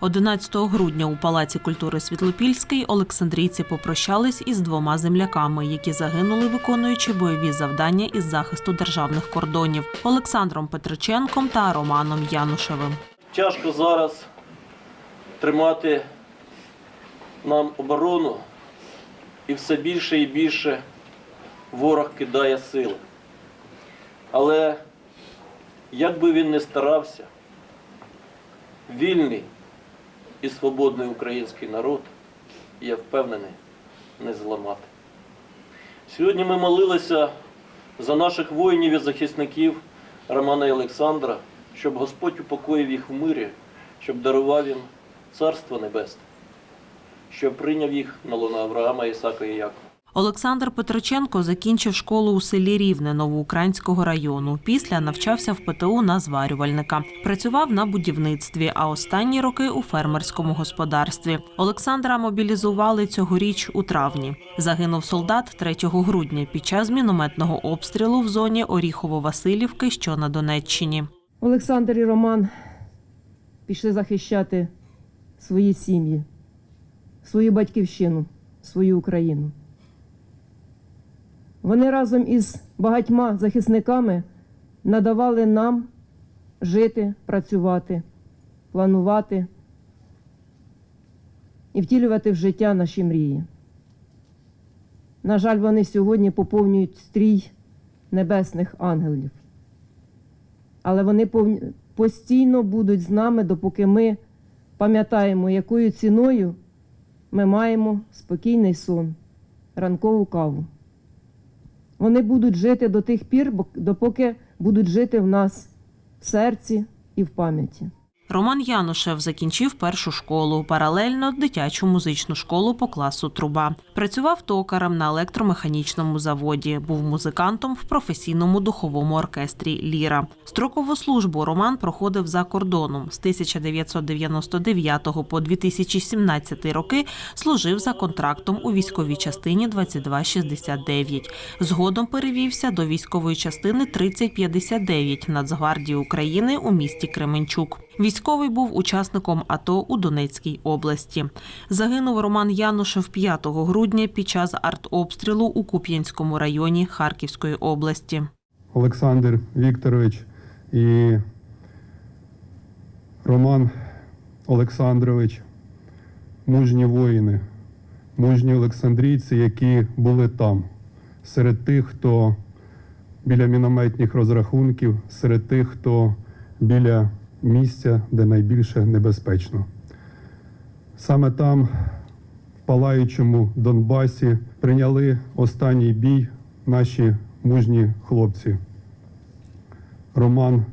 11 грудня у Палаці культури Світлопільський Олександрійці попрощались із двома земляками, які загинули, виконуючи бойові завдання із захисту державних кордонів Олександром Петриченком та Романом Янушевим. Тяжко зараз тримати нам оборону, і все більше і більше ворог кидає сили. Але як би він не старався, вільний і свободний український народ, я впевнений, не зламати. Сьогодні ми молилися за наших воїнів і захисників Романа і Олександра, щоб Господь упокоїв їх в мирі, щоб дарував їм Царство Небесне, щоб прийняв їх на луна Авраама, Ісака і Якова. Олександр Петриченко закінчив школу у селі Рівне Новоукраїнського району. Після навчався в ПТУ на зварювальника. Працював на будівництві, а останні роки у фермерському господарстві. Олександра мобілізували цьогоріч у травні. Загинув солдат 3 грудня під час мінометного обстрілу в зоні Оріхово-Василівки, що на Донеччині. Олександр і Роман пішли захищати свої сім'ї, свою батьківщину, свою Україну. Вони разом із багатьма захисниками надавали нам жити, працювати, планувати і втілювати в життя наші мрії. На жаль, вони сьогодні поповнюють стрій небесних ангелів але вони постійно будуть з нами, допоки ми пам'ятаємо, якою ціною ми маємо спокійний сон, ранкову каву. Вони будуть жити до тих пір, допоки будуть жити в нас в серці і в пам'яті. Роман Янушев закінчив першу школу, паралельно дитячу музичну школу по класу труба. Працював токарем на електромеханічному заводі. Був музикантом в професійному духовому оркестрі Ліра. Строкову службу Роман проходив за кордоном. З 1999 по 2017 роки служив за контрактом у військовій частині 2269. Згодом перевівся до військової частини 3059 Нацгвардії України у місті Кременчук. Військовий був учасником АТО у Донецькій області. Загинув Роман Янушев 5 грудня під час артобстрілу у Куп'янському районі Харківської області. Олександр Вікторович і Роман Олександрович мужні воїни, мужні олександрійці, які були там, серед тих, хто біля мінометних розрахунків, серед тих, хто біля місця, де найбільше небезпечно. Саме там, в палаючому Донбасі, прийняли останній бій наші мужні хлопці Роман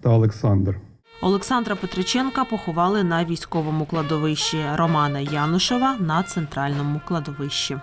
та Олександр. Олександра Петриченка поховали на військовому кладовищі, Романа Янушева на центральному кладовищі.